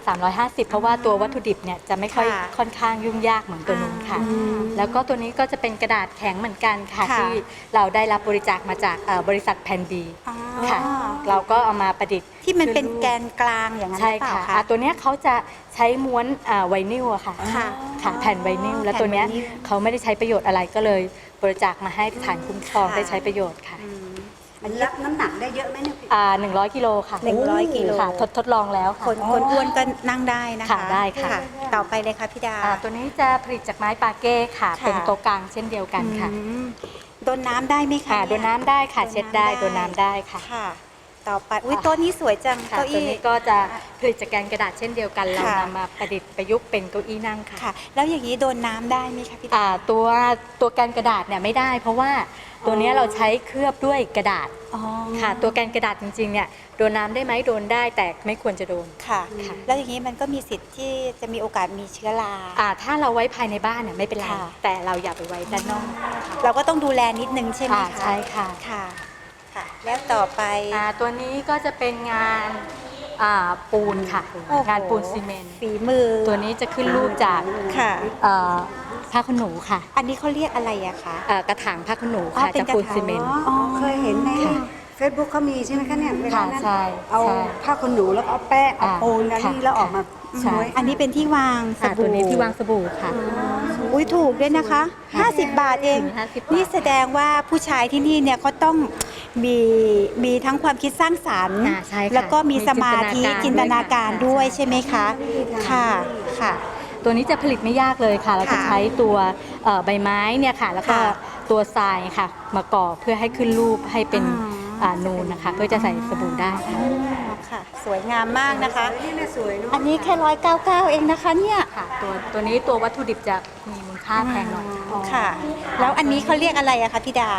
[SPEAKER 1] 350
[SPEAKER 4] 350 เพราะว่าตัววัตถุดิบเนี่ยจะไม่ค่อย
[SPEAKER 1] ค่ะ
[SPEAKER 4] ค่อนข้างยุ่งยากเหมือนตัวนู้นค่ะ
[SPEAKER 1] อืม
[SPEAKER 4] แล้วก็ตัวนี้ก็จะเป็นกระดาษแข็งเหมือนกันค่ะ
[SPEAKER 1] ค่ะ
[SPEAKER 4] ที่เราได้รับบริจาคมาจากเอ่อบริษัทแพนบี
[SPEAKER 1] อ๋อ
[SPEAKER 4] ค่ะ เราก็เอามาประดิษฐ์
[SPEAKER 1] ที่มันเป็น
[SPEAKER 4] ขึ้รูป
[SPEAKER 1] แกนกลางอย่างนั้นห
[SPEAKER 4] ใช่
[SPEAKER 1] รือเปล่า
[SPEAKER 4] ค่ะ
[SPEAKER 1] คะ
[SPEAKER 4] อ่าตัวเนี้ยเขาจะใช้ม้วนอ่าไวนิลอะค่ะ
[SPEAKER 1] ค่ะ
[SPEAKER 4] ค่ะแผ่นไวนิลแล้วตัวเนี้ย
[SPEAKER 1] แผ่นไวนิล
[SPEAKER 4] เขาไม่ได้ใช้ประโยชน์อะไรก็เลยบริจาคมาให้สถานคุ้มครอง
[SPEAKER 1] ค่ะ
[SPEAKER 4] ได้ใช้ประโยชน์ค่ะ
[SPEAKER 1] อืม
[SPEAKER 5] อันนี้รับน้ำหนักได้เยอะไหมเนี่ยพี่
[SPEAKER 4] อ่า100กิโลค่ะ
[SPEAKER 1] หนึ่งร้อยกิโล
[SPEAKER 4] ค่ะทดทดลองแล้วค่ะ
[SPEAKER 1] คนคนอ้วนก็นั่งได้นะคะ
[SPEAKER 4] ค่ะได้ค่ะ
[SPEAKER 1] ต่อไปเลยค่ะพี่ดา
[SPEAKER 4] อ่าตัวนี้จะผลิตจากไม้ปาเก้ค่ะ
[SPEAKER 1] ค่ะ
[SPEAKER 4] เป็นโต๊ะกลางเช่นเดียวกันค่ะ
[SPEAKER 1] อืมโดนน้ำได้ไหมคะ
[SPEAKER 4] ค่ะ
[SPEAKER 1] เย
[SPEAKER 4] โดนน้ำได้ค่ะ เช็ดได้โดนน้ำได้ค่ะ
[SPEAKER 1] ค่ะ ต่อไป อุ้ยโต๊ะนี้สวยจัง
[SPEAKER 4] ค่ะ
[SPEAKER 1] เก้า
[SPEAKER 4] ตัว
[SPEAKER 1] อี้
[SPEAKER 4] นี้ก็จะผลิตจากแกนกระดาษเช่นเดียวกัน เรา
[SPEAKER 1] ค่ะ
[SPEAKER 4] นำมาประดิษฐ์ประยุกต์เป็นเก้าอี้นั่งค่ะ
[SPEAKER 1] ค่ะ แล้วอย่างนี้โดนน้ำได้ไหมคะพี่ดา
[SPEAKER 4] อ่าตัวตัวแกนกระดาษเนี่ยไม่ได้ เพราะว่าตัวเนี้ยเราใช้เคลือบด้วยกระดาษ
[SPEAKER 1] อ๋อ
[SPEAKER 4] ค่ะ ตัวแกนกระดาษจริงๆเนี่ยโดนน้ำได้ไหมโดนได้แต่ไม่ควรจะโดน
[SPEAKER 1] ค่ะ
[SPEAKER 4] ค่ะ
[SPEAKER 1] แล้วอย่างนี้มันก็มีสิทธิ์ที่จะมีโอกาสมีเชื้อรา
[SPEAKER 4] อ่าถ้าเราไว้ภายในบ้านเนี่ยไม่เป็นไร
[SPEAKER 1] ค่ะ
[SPEAKER 4] แต่เราอย่าไปไว้ด้านนอก
[SPEAKER 1] เราก็ต้องดูแลนิดนึงใช่ไหม
[SPEAKER 4] อ่า
[SPEAKER 1] คะ
[SPEAKER 4] ใช่ค่ะ
[SPEAKER 1] ค่ะ ค่ะ แล้วต่อไป
[SPEAKER 4] อ่าตัวนี้ก็จะเป็นงานอ่าปูนค่ะ
[SPEAKER 1] โอ้โห
[SPEAKER 4] งานปูนซีเมนต์
[SPEAKER 1] ฝีมือ
[SPEAKER 4] ตัวนี้จะขึ้นรูปจาก
[SPEAKER 1] ค่ะ
[SPEAKER 4] เอ่อผ้าขนหนูค่ะ
[SPEAKER 1] อันนี้เขาเรียกอะไรอะคะ
[SPEAKER 4] เอ่อกระถางผ้าขนหนู
[SPEAKER 1] อ๋อ
[SPEAKER 4] ค่ะ
[SPEAKER 1] เป็น
[SPEAKER 4] จากปูน
[SPEAKER 1] กระถาง
[SPEAKER 4] ซีเมนต์
[SPEAKER 5] อ๋อเคยเห็นใน
[SPEAKER 4] ค่ะ
[SPEAKER 5] เฟซบุ๊กเขามีใช่ไหมคะเนี่ยเวลานั้น
[SPEAKER 4] ค่ะใช่
[SPEAKER 5] เอา
[SPEAKER 4] ใช่
[SPEAKER 5] ผ้าขนหนูแล้วก็เอาแป้งเอา
[SPEAKER 4] อ่า
[SPEAKER 5] ปูนอันนี้
[SPEAKER 4] ค่ะ
[SPEAKER 5] แล้วออกมา
[SPEAKER 4] ใช่
[SPEAKER 5] สวย
[SPEAKER 1] อันนี้เป็นที่วางส
[SPEAKER 4] อ่า
[SPEAKER 1] บู่
[SPEAKER 4] ตัวนี้ที่วางสบู่ค่ะ
[SPEAKER 1] อุ้ยถูกด้วยนะคะ 50 บาทเอง
[SPEAKER 4] ถึง50บาท
[SPEAKER 1] นี่แสดงว่าผู้ชายที่นี่เนี่ยเขาต้องมีมีทั้งความคิดสร้างสรรค์
[SPEAKER 4] อ่าใช่ค่ะ
[SPEAKER 1] แล้วก็มีสมาธิ
[SPEAKER 4] มีจิ
[SPEAKER 1] จิน
[SPEAKER 4] น
[SPEAKER 1] ต
[SPEAKER 4] ต
[SPEAKER 1] นา
[SPEAKER 4] นา
[SPEAKER 1] กา
[SPEAKER 4] การร
[SPEAKER 1] ด้วย
[SPEAKER 4] ด้วย
[SPEAKER 1] ใช่ไหมคะ ค่ะค่ะ
[SPEAKER 4] ตัวนี้จะผลิตไม่ยากเลยค่ะ เราจะ
[SPEAKER 1] ค่ะ
[SPEAKER 4] ใช้ตัวเอ่อใบไม้เนี่ยค่ะ แล้วก็
[SPEAKER 1] ค่ะ
[SPEAKER 4] ตัวทรายค่ะ มาก่อเพื่อให้ขึ้นรูปให้เป็น
[SPEAKER 1] อ๋ออ่า
[SPEAKER 4] นูนนะคะ เพื่อจะใส่สบู่ได้ค่ะ
[SPEAKER 1] ค่ะ สวยงามมากนะคะ
[SPEAKER 5] นี่น่ะสวยเนาะ
[SPEAKER 1] อันนี้แค่ร้อยเก้าเก้าเองนะคะเนี่ย
[SPEAKER 4] ค่ะตัวตัวนี้ตัววัตถุดิบจะมีมูลค่าแพงหน่อย
[SPEAKER 1] ค่ะ แล้วอันนี้เขาเรียกอะไรอะคะพี่ดา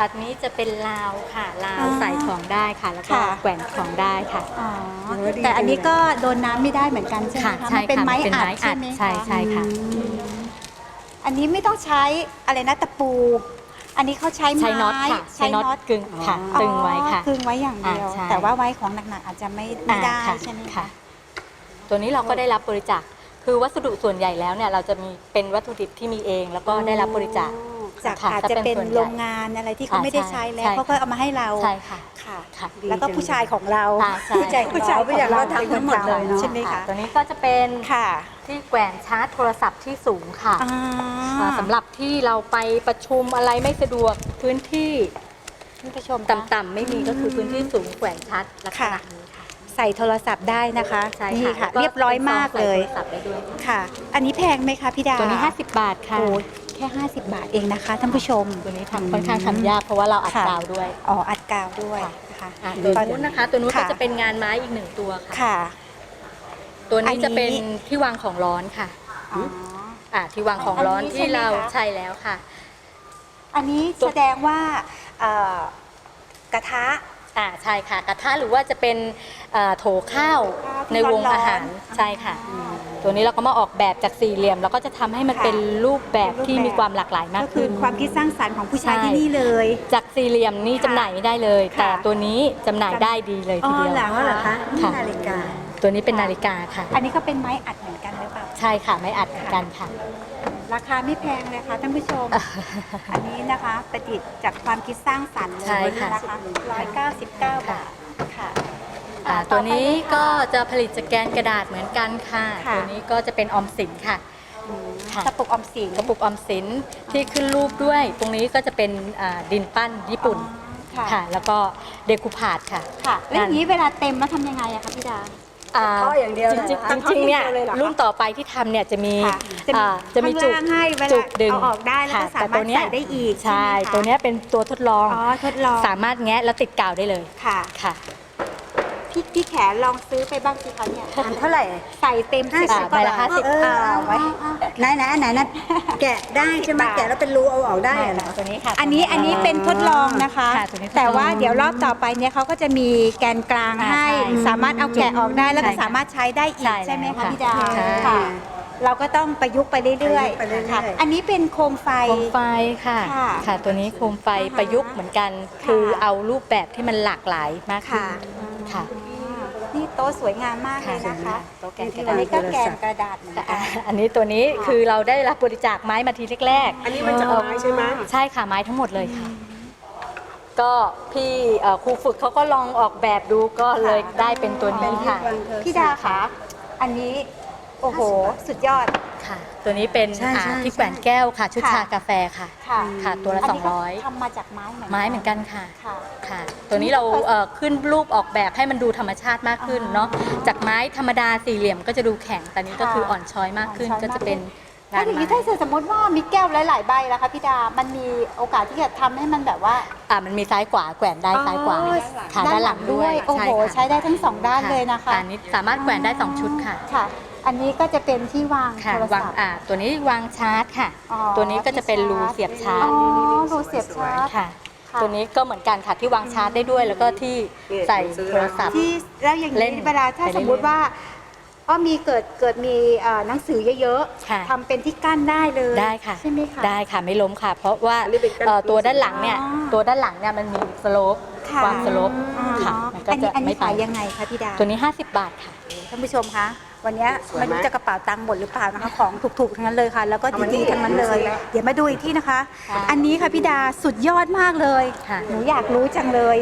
[SPEAKER 4] อันนี้จะเป็นลาวค่ะลา
[SPEAKER 1] อ๋
[SPEAKER 4] ว
[SPEAKER 1] อ
[SPEAKER 4] ใส่ของได้ค่ะ แล้วก็
[SPEAKER 1] ค่ะ
[SPEAKER 4] แกว่งของได้ค่ะ
[SPEAKER 1] อ๋อแต่อันนี้ก็โดนน้ำไม่ได้เหมือนกันใช่ไหม
[SPEAKER 4] ค่ะ
[SPEAKER 1] คะ
[SPEAKER 4] ใช่
[SPEAKER 1] มันเป็น
[SPEAKER 4] ค่ะ
[SPEAKER 1] ไม้
[SPEAKER 4] มันเป็น
[SPEAKER 1] อัด
[SPEAKER 4] ไม้อั
[SPEAKER 1] ใช่
[SPEAKER 4] ด
[SPEAKER 1] ไหม
[SPEAKER 4] ใช่ใช่ค่ะ
[SPEAKER 1] อืมอันนี้ไม่ต้องใช้อะไรนะตะปู อันนี้เขาใช้ไม้
[SPEAKER 4] ใช้น็อตค่ะใช้น็อตกึ่งค่ะ
[SPEAKER 1] อ๋อ
[SPEAKER 4] ตึงไว้ค่ะ
[SPEAKER 1] กึงไว้อย่างเดียว
[SPEAKER 4] อ่าใช่
[SPEAKER 1] แต่ว่าไว้ของหนักๆอาจจะไม่ไม่ได้
[SPEAKER 4] อ่าค่ะ
[SPEAKER 1] ใช่ไหม
[SPEAKER 4] ค่ะ
[SPEAKER 1] คะ
[SPEAKER 4] ตัวนี้เราก็ได้รับบริจาคคือวัสดุส่วนใหญ่แล้วเนี่ยเราจะมีเป็นวัตถุดิบที่มีเอง แล้วก็ได้รับบริจาค
[SPEAKER 1] จาก
[SPEAKER 4] ค่ะ
[SPEAKER 1] อาจ
[SPEAKER 4] ถ้า
[SPEAKER 1] จะ
[SPEAKER 4] เป็น
[SPEAKER 1] เป็น
[SPEAKER 4] ส่วนใหญ่
[SPEAKER 1] โรงงานอะไรที่เขา
[SPEAKER 4] อ่า
[SPEAKER 1] ไม่ได้
[SPEAKER 4] ใช่
[SPEAKER 1] ใช้แล้ว
[SPEAKER 4] ใช่
[SPEAKER 1] เขาก็เอามาให้เรา
[SPEAKER 4] ใช่ค่ะ
[SPEAKER 1] ค่ะ
[SPEAKER 4] ค่ะ
[SPEAKER 1] แล้วก็ผู้ชายของเรา
[SPEAKER 4] อ่าใช่
[SPEAKER 1] ผู้ชายของเรา
[SPEAKER 5] ผู้ชายก็ทำทั้งหมดเลยเนอะ
[SPEAKER 1] ใช่ไหมคะ
[SPEAKER 4] ตัวนี้ก็จะเป็น
[SPEAKER 1] ค่ะ
[SPEAKER 4] ที่แกวนชาร์จโทรศัพท์ที่สูงค่ะ
[SPEAKER 1] อ่า
[SPEAKER 4] อ่าสำหรับที่เราไปประชุมอะไรไม่สะดวกพื้นที่
[SPEAKER 1] ท่านผู้ชมคะ
[SPEAKER 4] ต่ำๆไม่มีก็คือพื้นที่สูงแกวนชาร์จลักษณะนี้ค่ะ
[SPEAKER 1] ใส่โทรศัพท์ได้นะคะ
[SPEAKER 4] ใช่
[SPEAKER 1] นี่
[SPEAKER 4] ค่ะ
[SPEAKER 1] ค่ะ เรียบร้อยมากเลย
[SPEAKER 4] ใส่โทรศัพท์ได้ด้วยค่ะ
[SPEAKER 1] ค่ะ อันนี้แพงไหมคะพี่ดา
[SPEAKER 4] ตัวนี้ 50 บาทค่ะ
[SPEAKER 1] โอ้แค่ 50 บาทเองนะคะท่านผู้ชม
[SPEAKER 4] ตัวนี้ทำค่อนข้างทำยากเพราะว่าเราอัด
[SPEAKER 1] ค่ะ
[SPEAKER 4] กาวด้วย
[SPEAKER 1] อ๋ออัดกาวด้วย
[SPEAKER 4] ค่ะ
[SPEAKER 1] นะคะ
[SPEAKER 4] อะตัวนู้นนะคะ ตัวนู้นก็
[SPEAKER 1] ค่ะ
[SPEAKER 4] จะเป็นงานไม้อีกหนึ่งตัวค่ะ
[SPEAKER 1] ค่ะ
[SPEAKER 4] ตัว
[SPEAKER 1] อัน
[SPEAKER 4] นี้
[SPEAKER 1] นี้
[SPEAKER 4] จะเป็นที่วางของร้อนค่ะ
[SPEAKER 1] อ๋อ
[SPEAKER 4] อะที่วางของร้อน
[SPEAKER 1] อันนี้
[SPEAKER 4] ที่เรา
[SPEAKER 1] ใช่ไหมคะ
[SPEAKER 4] ใช่แล้วค่ะ
[SPEAKER 1] อันนี้
[SPEAKER 4] ตัว
[SPEAKER 1] แสดงว่าเอ่อกระทะ
[SPEAKER 4] อ่าใช่ค่ะ กระทะหรือว่าจะเป็นเอ่อโถข้าว
[SPEAKER 1] ข้าวที่
[SPEAKER 4] ในวง
[SPEAKER 1] ร้อนๆ
[SPEAKER 4] อาหาร
[SPEAKER 1] อ่า
[SPEAKER 4] ใช่ค่ะ ตัวนี้เราก็มาออกแบบจากสี่เหลี่ยม แล้วก็จะทำให้มัน
[SPEAKER 1] ค่ะ
[SPEAKER 4] เป็นรูปแบบที่
[SPEAKER 1] รูปแบบ
[SPEAKER 4] มีความหลากหลายมาก
[SPEAKER 1] ก็คือ
[SPEAKER 4] ขึ้น
[SPEAKER 1] ความคิดสร้างสรรค์ของผู้ชาย
[SPEAKER 4] ใช่
[SPEAKER 1] ที่นี่เลย
[SPEAKER 4] จากสี่เหลี่ยมนี่
[SPEAKER 1] ค่ะ
[SPEAKER 4] จำหน่ายไม่ได้เลย
[SPEAKER 1] ค่ะ
[SPEAKER 4] แต่ตัวนี้จำหน่ายได้ดีเลยทีเดียว
[SPEAKER 1] อ๋อเหรอ
[SPEAKER 5] อ๋อเหรอคะนี่
[SPEAKER 4] ค่ะ
[SPEAKER 5] นาฬิกา
[SPEAKER 4] ตัวนี้เป็นนาฬิกาค่ะ
[SPEAKER 1] อันนี้ก็เป็นไม้อัดเหมือนกันหรือเปล่า
[SPEAKER 4] ใช่ค่ะไม่อัดเหมือนกันค่ะ
[SPEAKER 1] ราคาไม่แพงเลยค่ะท่านผู้ชม อันนี้นะคะประดิษฐ์จากความคิดสร้างสรรค์เล
[SPEAKER 4] ใช่
[SPEAKER 1] ย
[SPEAKER 4] ค่ะ
[SPEAKER 1] นะคะ199บาทค่ะ
[SPEAKER 4] อ่า
[SPEAKER 1] อ่า
[SPEAKER 4] ตัวนี้
[SPEAKER 1] ต่อไปเลยค่ะ
[SPEAKER 4] ก็จะผลิตจากแกนกระดาษเหมือนกันค่ะ
[SPEAKER 1] ค่ะ
[SPEAKER 4] ตัวนี้ก็จะเป็นออมสินค่ะ ค่ะ
[SPEAKER 1] กระปุกออมสิน
[SPEAKER 4] กระปุกออมสินที่ขึ้นรูปด้วย ตรงนี้ก็จะเป็นอ่าดินปั้นญี่ปุ่น
[SPEAKER 1] อ๋อค่ะ
[SPEAKER 4] ค่ะ แล้วก็เดคูพาดค่ะ
[SPEAKER 1] ค่ะ แล้วอย่างนี้เวลาเต็มแล้วทำยังไงอะคะพี่ดา
[SPEAKER 4] อ่า
[SPEAKER 5] เทาะอย่างเดียว
[SPEAKER 4] จ
[SPEAKER 5] เหรอ
[SPEAKER 4] ริง
[SPEAKER 5] คะ
[SPEAKER 4] ๆจริงๆเนี่ย
[SPEAKER 5] เทาะอย่างเดียวเลยเหรอคะ
[SPEAKER 4] รุ่นต่อไปที่ทำเนี่ยจะมี
[SPEAKER 1] ค่ะจะมี
[SPEAKER 4] อ่าจะมีจุก
[SPEAKER 1] ข้างล่างให้เวลา
[SPEAKER 4] จุกดึง
[SPEAKER 1] เอาออกได้แล้วก็
[SPEAKER 4] ค่ะ
[SPEAKER 1] สามารถ
[SPEAKER 4] แต่ตัวเนี้ย
[SPEAKER 1] ใส่ได้อีกใช่
[SPEAKER 4] ใช่
[SPEAKER 1] ไหมคะ
[SPEAKER 4] ตัวเนี้ยเป็นตัวทดลอง
[SPEAKER 1] อ๋อทดลอง
[SPEAKER 4] สามารถแงะแล้วติดกาวได้เลย
[SPEAKER 1] ค่ะ
[SPEAKER 4] ค่ะ
[SPEAKER 1] พี่พี่แขลองซื้อไปบ้างสิคะเนี่ย
[SPEAKER 5] อันเท่าไหร่
[SPEAKER 1] ใส่เต็ม
[SPEAKER 5] ห้า
[SPEAKER 1] สิ
[SPEAKER 5] สิ
[SPEAKER 1] บบ
[SPEAKER 4] ใบละห้าสิบ
[SPEAKER 5] เออ
[SPEAKER 1] เอา
[SPEAKER 5] เอา
[SPEAKER 1] ไว้
[SPEAKER 5] ไหนไหนอันไหนนะแกะได้ใช่ไหม
[SPEAKER 1] สิบบาท
[SPEAKER 5] แกะแล้วเป็นรูเอาออกได้เหรอ
[SPEAKER 4] ตัวนี้ค่ะ
[SPEAKER 1] อันนี้อันนี้เป็นทดลองนะคะ
[SPEAKER 4] ค่ะตัวนี้ทดลอง
[SPEAKER 1] แต่ว่าเดี๋ยวรอบต่อไปเนี่ยเขาก็จะมีแกนกลาง
[SPEAKER 4] อ่า
[SPEAKER 1] ให้
[SPEAKER 4] ใช่
[SPEAKER 1] สามารถเอาแกะออกได้แล้วก็
[SPEAKER 4] ใช่ค่ะ
[SPEAKER 1] สามารถใช้ได้อี
[SPEAKER 4] ใช่
[SPEAKER 1] กใช่ไหม
[SPEAKER 4] แล้ว
[SPEAKER 1] คะ
[SPEAKER 4] ค่ะ
[SPEAKER 1] พี่ดา
[SPEAKER 4] ใช่
[SPEAKER 1] ค่ะ เราก็ต้องประยุกต์ไปเรื่อย
[SPEAKER 5] ประยุกต์ไปเรื่อยๆ
[SPEAKER 1] ค่ะอันนี้เป็นโคมไฟ
[SPEAKER 4] โคมไฟค่ะ
[SPEAKER 1] ค่ะ
[SPEAKER 4] ค่ะ ตัวนี้โคมไฟ
[SPEAKER 1] อ่าฮะ
[SPEAKER 4] ประยุกต์เหมือนกัน
[SPEAKER 1] ค่ะ
[SPEAKER 4] คือเอารูปแบบที่มันหลากหลายมากขึ้น
[SPEAKER 1] ค่ะ
[SPEAKER 4] ค่ะ
[SPEAKER 1] นี่โต๊ะสวยงามมากเลยนะคะ
[SPEAKER 4] โต๊ะแกนก
[SPEAKER 1] อั
[SPEAKER 4] ระ
[SPEAKER 1] น
[SPEAKER 4] ดาษ
[SPEAKER 1] นี้ก็แกนกระดาษเหมือน
[SPEAKER 4] แต่
[SPEAKER 1] กัน
[SPEAKER 4] อันนี้ตัวนี้คือเราได้รับบริจาคไม้มาทีแรกๆ
[SPEAKER 5] อันนี้มันจากไม้ใช่ไหม
[SPEAKER 4] ใช่ค่ะไม้ทั้งหมดเลยค่ะ ก็พี่เอ่อครูฝึกเขาก็ลองออกแบบดูก็เลยได้เป็นตัวนี้ค่ะ
[SPEAKER 1] พี่ดาคะอันนี้ โอ้โห สุดยอด
[SPEAKER 4] ค่ะ ตัวนี้เป็น
[SPEAKER 5] ใช่
[SPEAKER 4] อ่า
[SPEAKER 5] ใช่
[SPEAKER 4] ที่แกวนแก้วค่ะ ชุด
[SPEAKER 1] ค่ะ
[SPEAKER 4] ชากาแฟค่ะ
[SPEAKER 1] ค่ะ
[SPEAKER 4] ค่ะ ตัวละ
[SPEAKER 1] นนี้ก็
[SPEAKER 4] 200
[SPEAKER 1] ทำมาจากไม้เหมือนกัน
[SPEAKER 4] ไม้เหมือนกันค่ะ
[SPEAKER 1] ค่ะ
[SPEAKER 4] ค่ะ ตัวนี้เราเอ่อขึ้นรูปออกแบบให้มันดูธรรมชาติมากขึ้นเนาะ จากไม้ธรรมดาสี่เหลี่ยมก็จะดูแข็ง แต่นี้ก็คืออ่อนช้อยมากขึ้น
[SPEAKER 1] อ่อนช้
[SPEAKER 4] ก็
[SPEAKER 1] อยมาก
[SPEAKER 4] จะเป็น
[SPEAKER 1] ถ้างา
[SPEAKER 4] น
[SPEAKER 1] อย่าง
[SPEAKER 4] ไม้
[SPEAKER 1] นี้ถ้าสมมติว่ามีแก้วหลาย ๆ ใบแล้วคะพี่ดา มันมีโอกาสที่จะทำให้มันแบบว่า
[SPEAKER 4] อ่ามันมีซ้ายขวาแกว่งได้ซ้ายขวา
[SPEAKER 1] อ๋อ
[SPEAKER 4] ค่ะด้านหลังด้วย
[SPEAKER 1] โอ้โห
[SPEAKER 4] ค่ะ
[SPEAKER 1] ใช้ได้ทั้งสองด้านเลยนะคะ
[SPEAKER 4] อันนี้สามารถแกว่งได้สองชุดค่ะ
[SPEAKER 1] ค่ะ อันนี้ก็จะเป็นที่วาง
[SPEAKER 4] ค่ะ
[SPEAKER 1] โทร
[SPEAKER 4] วา
[SPEAKER 1] ศั
[SPEAKER 4] ง
[SPEAKER 1] พท์
[SPEAKER 4] อ่าตัวนี้วางชาร์จค่ะ
[SPEAKER 1] อ๋อ
[SPEAKER 4] ตัวนี้ก็จะเป็นรูเสียบชาร์
[SPEAKER 1] อ๋
[SPEAKER 4] จ
[SPEAKER 1] อรูเสียบชาร์จ
[SPEAKER 4] ค่ะ
[SPEAKER 1] ค่ะ
[SPEAKER 4] ตัวนี้ก็เหมือนกันค่ะที่วางชาร์จได้ด้วย แล้วก็ที่ใส่โทรศัพท์
[SPEAKER 1] ที่แล้วอย่าง
[SPEAKER 4] เล่
[SPEAKER 1] นี้
[SPEAKER 4] น
[SPEAKER 1] เวลาถ้า
[SPEAKER 4] ไปเรื่
[SPEAKER 1] ส
[SPEAKER 4] อยๆ
[SPEAKER 1] มมุติว่าอ้อมีเกิดเกิดมีเอ่อหนังสือเยอะ
[SPEAKER 4] ค่ะ
[SPEAKER 1] ๆทำเป็นที่กั้นได้เลย
[SPEAKER 4] ได้ค่ะ
[SPEAKER 1] ใช่ไหมคะ
[SPEAKER 4] ได้ค่ะไม่ล้มค่ะ เพราะว่า
[SPEAKER 5] อันนี้เป็นการ
[SPEAKER 4] เอ่อตัวด้านหลังเนี่ย
[SPEAKER 1] อ๋อ
[SPEAKER 4] ตัวด้านหลังเนี่ยมันมีสโลป
[SPEAKER 1] ค่ะ
[SPEAKER 4] ความสโลป
[SPEAKER 1] อ๋อ
[SPEAKER 4] ค่ะมันก็
[SPEAKER 1] อันนี้
[SPEAKER 4] จะ
[SPEAKER 1] อัน
[SPEAKER 4] ไม่
[SPEAKER 1] นี้
[SPEAKER 4] ไป
[SPEAKER 1] ขายยังไงคะพี่ดา
[SPEAKER 4] ตัวนี้ 50 บาทค่ะ
[SPEAKER 1] ท่านผู้ชมคะ วันนี้
[SPEAKER 5] สวยไหม
[SPEAKER 1] ไม่รู้จะกระเป๋าตังค์หมดหรือเปล่านะคะ ของถูกๆทั้งนั้นเลยค่ะ แล้วก็
[SPEAKER 5] เอามา
[SPEAKER 1] ดี
[SPEAKER 5] นี่
[SPEAKER 1] ๆทั้งนั้นเลย
[SPEAKER 5] ดูสิแล้ว
[SPEAKER 1] เดี๋ยวมาดูอีกที่นะคะ
[SPEAKER 4] ค่ะ
[SPEAKER 1] อันนี้ค่ะพี่ดาสุดยอดมากเลย
[SPEAKER 4] ค่ะ
[SPEAKER 1] หนูอยากรู้จังเลย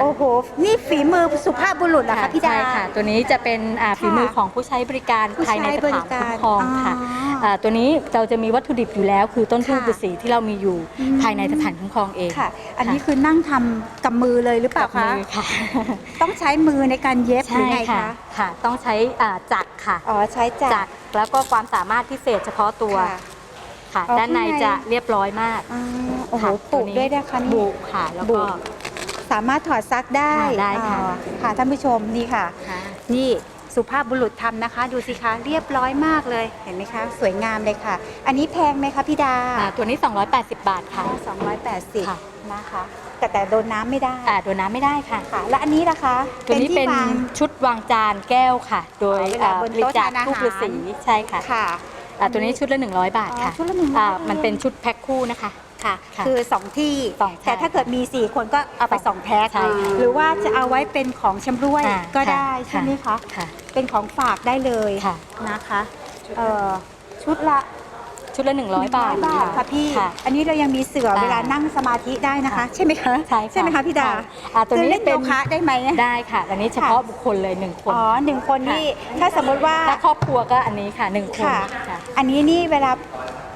[SPEAKER 1] โอ้โห นี่ฝีมือสุภาพบุรุษเหรอคะพี่ดา
[SPEAKER 4] ใช่ค่ะ ตัวนี้จะเป็นอ่า
[SPEAKER 1] ค่ะ
[SPEAKER 4] ฝีมือของผู้ใช้บริการ
[SPEAKER 1] ผู้ใช้
[SPEAKER 4] ภายในส
[SPEAKER 1] บริ
[SPEAKER 4] ถาน
[SPEAKER 1] การ
[SPEAKER 4] คุ้มครองค่ะ
[SPEAKER 1] อ๋ออ่า
[SPEAKER 4] ตัวนี้เราจะมีวัตถุดิบอยู่แล้ว คือต้นทูบ
[SPEAKER 1] ค่ะ
[SPEAKER 4] ฤาษีที่เรามีอยู่
[SPEAKER 1] อืม
[SPEAKER 4] ภายในสถานคุ้มครองเอง
[SPEAKER 1] ค่ะ อันนี้คือนั่งทำกับมือเลยหรือเปล่า
[SPEAKER 4] กับ
[SPEAKER 1] คะ
[SPEAKER 4] มือค่ะ
[SPEAKER 1] ต้องใช้มือในการเย็บหรื
[SPEAKER 4] ใช่
[SPEAKER 1] อไง
[SPEAKER 4] ค่ะ
[SPEAKER 1] คะ
[SPEAKER 4] ค่ะ ต้องใช้อ่าจักรค่ะ
[SPEAKER 1] อ๋อใช้จั
[SPEAKER 4] จั
[SPEAKER 1] ก
[SPEAKER 4] ก
[SPEAKER 1] ร
[SPEAKER 4] รแล้วก็ความสามารถพิเศษเฉพาะตัว
[SPEAKER 1] ค่ะ
[SPEAKER 4] ค่ะ
[SPEAKER 1] อ๋อ
[SPEAKER 4] ด้านใน
[SPEAKER 1] ข้างใน
[SPEAKER 4] จะเรียบร้อยมาก
[SPEAKER 1] อ๋อโอ้โห
[SPEAKER 4] ค่ะ
[SPEAKER 1] ปลูก
[SPEAKER 4] ตั
[SPEAKER 1] ด้วยนะคะนี่
[SPEAKER 4] บุค่ะแล้ว
[SPEAKER 1] บุ
[SPEAKER 4] ก็
[SPEAKER 1] สามารถถอดซักได้
[SPEAKER 4] ค่ะได้ค่ะ
[SPEAKER 1] อ๋อค่ะท่านผู้ชมนี่ค่ะ
[SPEAKER 4] ค่ะ
[SPEAKER 1] นี่ สุภาพบุรุษทำนะคะ ดูสิคะเรียบร้อยมากเลยเห็นไหมคะ สวยงามเลยค่ะ อันนี้แพงไหมคะพี่ดา
[SPEAKER 4] อ่าตัวนี้ 280 บาทค่ะ
[SPEAKER 1] สองร้อยแปดสิบ
[SPEAKER 4] ค่ะ
[SPEAKER 1] นะคะ แต่แต่โดนน้ำไม่ได้
[SPEAKER 4] อ่าโดนน้ำไม่ได้ค่ะ
[SPEAKER 1] ค่ะ และอันนี้ล่ะคะ
[SPEAKER 4] ตัวนี้เป็น
[SPEAKER 1] ที่วาง
[SPEAKER 4] ชุดวางจานแก้วค่ะ โดย
[SPEAKER 1] อ๋อเวลา
[SPEAKER 4] อ่า
[SPEAKER 1] บน
[SPEAKER 4] บริ
[SPEAKER 1] โต๊ะ
[SPEAKER 4] จาค
[SPEAKER 1] ทานอาหาร
[SPEAKER 4] ทูบฤาษีใช่ค่ะ
[SPEAKER 1] ค่ะ
[SPEAKER 4] อ่าตัวนี้ชุดละ 100 บาทค่ะ
[SPEAKER 1] อ๋อชุดละ100
[SPEAKER 4] อ่า
[SPEAKER 1] บาท
[SPEAKER 4] มันเป็นชุดแพ็คคู่นะคะ
[SPEAKER 1] ค่ะ
[SPEAKER 4] ค่ะ
[SPEAKER 1] คือ 2 ที่
[SPEAKER 4] สองใช่
[SPEAKER 1] แต่ถ้าเกิดมี 4 คนก็เอาไป 2 แพ็ค
[SPEAKER 4] ใช่ค่ะ
[SPEAKER 1] หรือว่าจะเอาไว้เป็นของชำร่วย
[SPEAKER 4] อ่า
[SPEAKER 1] ก็
[SPEAKER 4] ค่ะ
[SPEAKER 1] ได้ใช่ไหมคะ
[SPEAKER 4] ค่ะ
[SPEAKER 1] เป็นของฝากได้เลย
[SPEAKER 4] ค่ะ
[SPEAKER 1] นะคะเอ่อชุดละ
[SPEAKER 4] ชุดละ 100 บาท
[SPEAKER 1] บาทค่ะพี่
[SPEAKER 4] ค่ะ
[SPEAKER 1] อันนี้เรายังมีเสือ
[SPEAKER 4] ค่ะ
[SPEAKER 1] เวลานั่งสมาธิได้นะคะ
[SPEAKER 4] ค่ะ
[SPEAKER 1] ใช่ไหมคะ
[SPEAKER 4] ใช่ค่ะ
[SPEAKER 1] ไหมคะพี่ดา
[SPEAKER 4] ค่ะอ่าตัวนี้
[SPEAKER 1] จะเล่น
[SPEAKER 4] เป็
[SPEAKER 1] โย
[SPEAKER 4] น
[SPEAKER 1] คะได้ไหม
[SPEAKER 4] ได้ค่ะอันนี้เฉพาะบุคคลเลยหนึ่งคน
[SPEAKER 1] อ๋อหนึ่งคนนี่ถ้าสมมติว่า
[SPEAKER 4] ถ้าครอบครัวก็อันนี้ค่ะหนึ่งคน
[SPEAKER 1] ค่ะ
[SPEAKER 4] ค่ะ
[SPEAKER 1] อันนี้นี่เวลา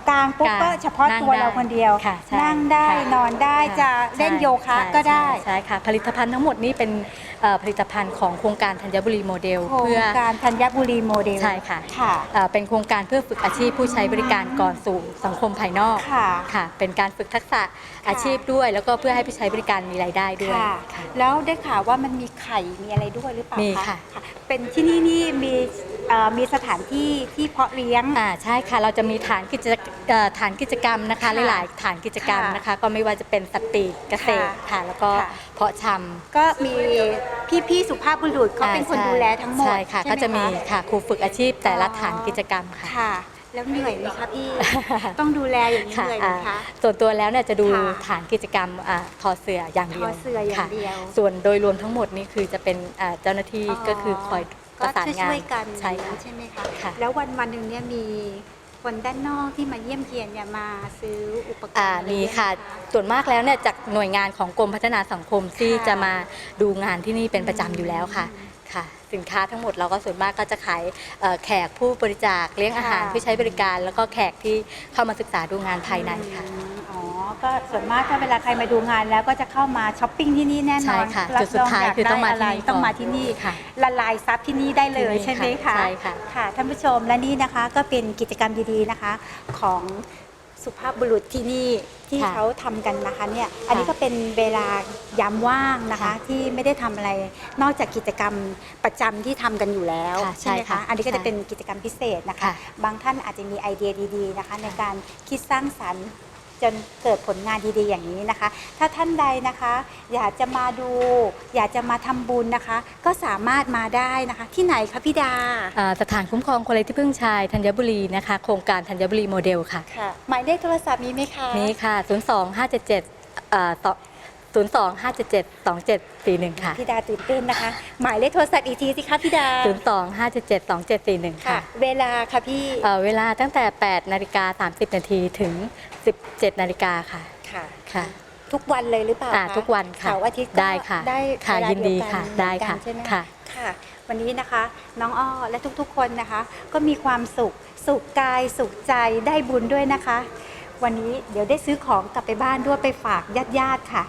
[SPEAKER 1] กลางปุ๊บ
[SPEAKER 4] กลาง
[SPEAKER 1] ก็เฉพาะ
[SPEAKER 4] นั่ง
[SPEAKER 1] ตัว
[SPEAKER 4] ได้
[SPEAKER 1] เราคนเดียว
[SPEAKER 4] ค่ะใช่
[SPEAKER 1] นั่งได้
[SPEAKER 4] ค่ะ
[SPEAKER 1] นอนได้
[SPEAKER 4] ค่
[SPEAKER 1] จะเล่น
[SPEAKER 4] ใช่
[SPEAKER 1] โยคะ
[SPEAKER 4] ใช่
[SPEAKER 1] ก็ได้
[SPEAKER 4] ใช่ค่ะ ผลิตภัณฑ์ทั้งหมดนี้เป็นเอ่อผลิตภัณฑ์ของโครงการธัญบุรีโมเดล
[SPEAKER 1] โครง
[SPEAKER 4] เพื่อ
[SPEAKER 1] การธัญบุรีโมเดล
[SPEAKER 4] ใช่ค่ะ
[SPEAKER 1] ค่ะ
[SPEAKER 4] เอ่อเป็นโครงการเพื่อฝึกอาชีพผู้ใช้บริการก่อนสู่สังคมภายนอก
[SPEAKER 1] ค่ะ
[SPEAKER 4] ค่ะ เป็นการฝึกทักษะอาชีพด้วย แล้วก็เพื่อให้ผู้ใช้บริการมีรายได้ด้วย
[SPEAKER 1] ค่ะ
[SPEAKER 4] ค่ะ
[SPEAKER 1] แล้วได้ข่าวว่ามันมีไข่มีอะไรด้วยหรือเปล่า
[SPEAKER 4] มี
[SPEAKER 1] มี
[SPEAKER 4] ค่ะ
[SPEAKER 1] เป็นที่นี่นี่มีเอ่อมีสถานที่ที่เพาะเลี้ยง
[SPEAKER 4] อ่าใช่ค่ะเราจะมีฐานกิจเอ่อฐานกิจกรรมนะคะ
[SPEAKER 1] ค่ะ
[SPEAKER 4] หลายๆ ฐานกิจกรรม
[SPEAKER 1] ค่ะ
[SPEAKER 4] นะคะ ก็ไม่ว่าจะเป็นสตรีเกษตร
[SPEAKER 1] ค่ะ
[SPEAKER 4] ค่ะ แล้วก็
[SPEAKER 1] ค่ะ
[SPEAKER 4] เพาะชำ
[SPEAKER 1] ก็มีพี่ๆสุภาพบุรุษเขาเป็นคน
[SPEAKER 4] อ่าใช่
[SPEAKER 1] ดูแลทั้งหมด
[SPEAKER 4] ใช่ค่ะ
[SPEAKER 1] ใช่ไห
[SPEAKER 4] ก็จะมี
[SPEAKER 1] ค
[SPEAKER 4] ค่ะครูฝึกอาชีพแต่ละ
[SPEAKER 1] อ๋อ
[SPEAKER 4] ฐานกิจกรรมค่ะ
[SPEAKER 1] ค่ะ แล้วเหนื่อยไหมคะพี่ ต้องดูแลอย่างนี้
[SPEAKER 4] ค่ะ
[SPEAKER 1] เหนื่อยไหม
[SPEAKER 4] อ่า
[SPEAKER 1] คะ
[SPEAKER 4] ส่วนตัวแล้วเนี่ยจะดู
[SPEAKER 1] ค่ะ
[SPEAKER 4] ฐานกิจกรรมอ่าทอเสืออย่างเดียว
[SPEAKER 1] ทอเสืออย่าง
[SPEAKER 4] ค่ะ
[SPEAKER 1] เดียว
[SPEAKER 4] ส่วนโดยรวมทั้งหมดนี้คือจะเป็นอ่าเจ้าหน้าที่ก็คือคอยป
[SPEAKER 1] ก็
[SPEAKER 4] ระสานงาน
[SPEAKER 1] ช่วยๆกัน
[SPEAKER 4] ใช่ค่ะ
[SPEAKER 1] ใช่ไหมคะ
[SPEAKER 4] ค่ะ
[SPEAKER 1] แล้ววันวันๆหนึ่งเนี่ยมี คนด้านนอกที่มาเยี่ยมเยียนเนี่ยมาซื้ออุปกรณ์
[SPEAKER 4] อ่า
[SPEAKER 1] อะไร
[SPEAKER 4] มี
[SPEAKER 1] ด้วยไห
[SPEAKER 4] ค่ะ ส่วนมากแล้วเนี่ยจากหน่วยงานของกรมพัฒนาสังคมที่
[SPEAKER 1] ค่ะ
[SPEAKER 4] จะมาดูงานที่นี่เป็นประจำอยู่แล้วค่ะค่ะ สินค้าทั้งหมดเราก็ส่วนมากก็จะขายเอ่อแขกผู้บริจาคเลี้ยงอาหาร
[SPEAKER 1] ค่ะ
[SPEAKER 4] ผู้ใช้บริการ แล้วก็แขกที่เข้ามาศึกษาดูงานภายในค่ะ
[SPEAKER 1] อืมอ๋อ ก็ส่วนมากถ้าเวลาใครมาดูงานแล้วก็จะเข้ามาช้อปปิ้งที่นี่แน่น
[SPEAKER 4] ใช่
[SPEAKER 1] อน
[SPEAKER 4] ค่ะ
[SPEAKER 1] รับ
[SPEAKER 4] จุดสุดท้าย
[SPEAKER 1] รงยก
[SPEAKER 4] คือต้องมา
[SPEAKER 1] ได้ะไร
[SPEAKER 4] ที่นี่
[SPEAKER 1] ต้องมา
[SPEAKER 4] ก่อน
[SPEAKER 1] ที่นี่
[SPEAKER 4] ค่ะ
[SPEAKER 1] ละลายซับที่นี่ได้เลย
[SPEAKER 4] ที่นี่
[SPEAKER 1] ใช่ไหม
[SPEAKER 4] ค่ะ
[SPEAKER 1] คะ
[SPEAKER 4] ใช่ค่ะ
[SPEAKER 1] ค่ะท่านผู้ชมและนี่นะคะก็เป็นกิจกรรมดีๆนะคะ ของสุภาพบุรุษที่นี่ที่
[SPEAKER 4] ค่ะ
[SPEAKER 1] เขาทำกันนะคะเนี่ยอันนี้
[SPEAKER 4] ค่ะ
[SPEAKER 1] ก็เป็นเวลายามว่างนะคะ
[SPEAKER 4] ค่ะ
[SPEAKER 1] ที่ไม่ได้ทำอะไร นอกจากกิจกรรมประจำที่ทำกันอยู่แล้ว
[SPEAKER 4] ค่ะ
[SPEAKER 1] ใช่ไหม
[SPEAKER 4] ใช่
[SPEAKER 1] คะ
[SPEAKER 4] ค่ะ
[SPEAKER 1] อันนี้ก็จะ
[SPEAKER 4] ใช่
[SPEAKER 1] เป็นกิจกรรมพิเศษนะคะ
[SPEAKER 4] ค่ะ
[SPEAKER 1] บางท่านอาจจะมีไอเดียดีๆนะคะ ในการคิดสร้างสรรค์ จนเกิดผลงานดีๆอย่างนี้นะคะ ถ้าท่านใดนะคะ อยากจะมาดู อยากจะมาทำบุญนะคะ ก็สามารถมาได้นะคะ ที่ไหนคะพี่ดา
[SPEAKER 4] อ่าสถานคุ้มครองคนไร้ที่พึ่งชายธัญบุรีนะคะ โครงการธัญบุรีโมเดลค่ะ
[SPEAKER 1] ค่ะ หมายเลขโทรศัพท์มีไหมคะ
[SPEAKER 4] นี้ค่ะ 02 577เอ่อต่อ02 577 2741 ค่ะ
[SPEAKER 1] พี่ดาตื่นเต้นนะคะ หมายเลขโทรศัพท์อีกทีสิคะพี่ดา
[SPEAKER 4] 02 577 2741
[SPEAKER 1] ค่ะ
[SPEAKER 4] ค่ะ
[SPEAKER 1] เวลาค่ะพี่
[SPEAKER 4] เอ่อเวลาตั้งแต่ 8 นาฬิกา 30 นาทีถึง 17นาฬิกาค่ะ
[SPEAKER 1] ค่ะ
[SPEAKER 4] ค่ะ
[SPEAKER 1] ทุกวันเลยหรือเปล่า
[SPEAKER 4] อ่า
[SPEAKER 1] คะ
[SPEAKER 4] ทุกวันค่ะ
[SPEAKER 1] เสาร์อาทิตย์ก็
[SPEAKER 4] ได้ค่ะ
[SPEAKER 1] ได้
[SPEAKER 4] ค่ะ
[SPEAKER 1] เวลา
[SPEAKER 4] ยินดี
[SPEAKER 1] เวกั
[SPEAKER 4] ค่ะ
[SPEAKER 1] เหมือน
[SPEAKER 4] ได้
[SPEAKER 1] กัน
[SPEAKER 4] ค่ะ
[SPEAKER 1] ใช่ไหม
[SPEAKER 4] ค่ะ
[SPEAKER 1] ค่ะ วันนี้นะคะน้องอ้อและทุกๆคนนะคะ ก็มีความสุข สุขกายสุขใจได้บุญด้วยนะคะ วันนี้เดี๋ยวได้ซื้อของกลับไปบ้านด้วยไปฝากญาติๆค่ะ